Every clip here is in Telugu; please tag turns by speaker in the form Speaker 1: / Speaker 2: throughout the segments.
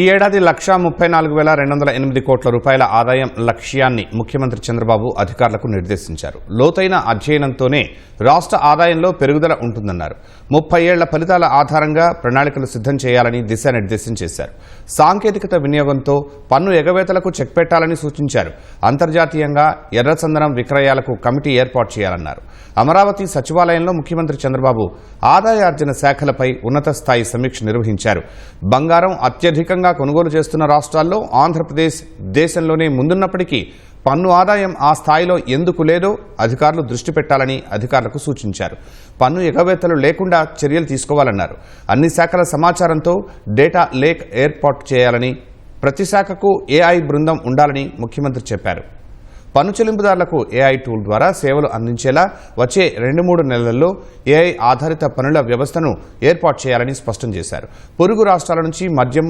Speaker 1: ఈ ఏడాది లక్షా ముప్పై నాలుగు వేల రెండు వందల ఎనిమిది కోట్ల రూపాయల ఆదాయం లక్ష్యాన్ని ముఖ్యమంత్రి చంద్రబాబు అధికారులకు నిర్దేశించారు. లోతైన అధ్యయనంతోనే రాష్ట్ర ఆదాయంలో పెరుగుదల ఉంటుందన్నారు. ముప్పై ఏళ్ళ ఫలితాల ఆధారంగా ప్రణాళికలు సిద్ధం చేయాలని దిశానిర్దేశం చేశారు. సాంకేతికత వినియోగంతో పన్ను ఎగవేతలకు చెక్ పెట్టాలని సూచించారు. అంతర్జాతీయంగా ఎర్రచందనం విక్రయాలకు కమిటీ ఏర్పాటు చేయాలన్నారు. అమరావతి సచివాలయంలో ముఖ్యమంత్రి చంద్రబాబు ఆదాయార్జన శాఖలపై ఉన్నత స్థాయి సమీక్ష నిర్వహించారు. బంగారం అత్యధికంగా కొనుగోలు చేస్తున్న రాష్ట్రాల్లో ఆంధ్రప్రదేశ్ దేశంలోనే ముందున్నప్పటికీ పన్ను ఆదాయం ఆ స్థాయిలో ఎందుకు లేదో అధికారులు దృష్టి పెట్టాలని అధికారులకు సూచించారు. పన్ను ఎగవేతలు లేకుండా చర్యలు తీసుకోవాలన్నారు. అన్ని శాఖల సమాచారంతో డేటా లేక్ ఏర్పాటు చేయాలని ప్రతి శాఖకు ఏఐ బృందం ఉండాలని ముఖ్యమంత్రి చెప్పారు. పన్ను చెల్లింపుదారులకు ఏఐ టూల్ ద్వారా సేవలు అందించేలా వచ్చే రెండు మూడు నెలల్లో ఏఐ ఆధారిత పనుల వ్యవస్థను ఏర్పాటు చేయాలని స్పష్టం చేశారు. పొరుగు రాష్ట్రాల నుంచి మద్యం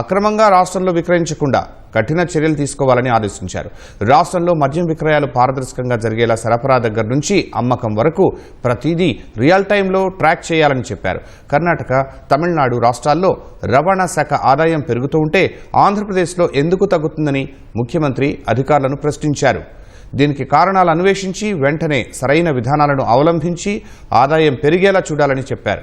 Speaker 1: అక్రమంగా రాష్ట్రంలో విక్రయించకుండా కఠిన చర్యలు తీసుకోవాలని ఆదేశించారు. రాష్ట్రంలో మద్యం విక్రయాలు పారదర్శకంగా జరిగేలా సరఫరా దగ్గర నుంచి అమ్మకం వరకు ప్రతిదీ రియల్ టైంలో ట్రాక్ చేయాలని చెప్పారు. కర్ణాటక తమిళనాడు రాష్ట్రాల్లో రవాణా శాఖ ఆదాయం పెరుగుతూ ఉంటే ఆంధ్రప్రదేశ్లో ఎందుకు తగ్గుతుందని ముఖ్యమంత్రి అధికారులను ప్రశ్నించారు. దీనికి కారణాలు అన్వేషించి వెంటనే సరైన విధానాలను అవలంబించి ఆదాయం పెరిగేలా చూడాలని చెప్పారు.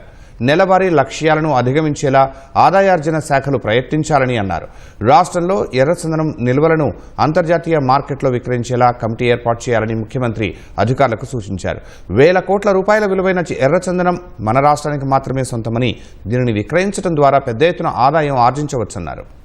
Speaker 1: నెలవారీ లక్ష్యాలను అధిగమించేలా ఆదాయార్జన శాఖలు ప్రయత్నించాలని అన్నారు. రాష్ట్రంలో ఎర్రచందనం నిల్వలను అంతర్జాతీయ మార్కెట్లో విక్రయించేలా కమిటీ ఏర్పాటు చేయాలని ముఖ్యమంత్రి అధికారులకు సూచించారు. వేల కోట్ల రూపాయల విలువైన ఎర్రచందనం మన రాష్ట్రానికి మాత్రమే సొంతమని దీనిని విక్రయించడం ద్వారా పెద్ద ఎత్తున ఆదాయం ఆర్జించవచ్చన్నారు.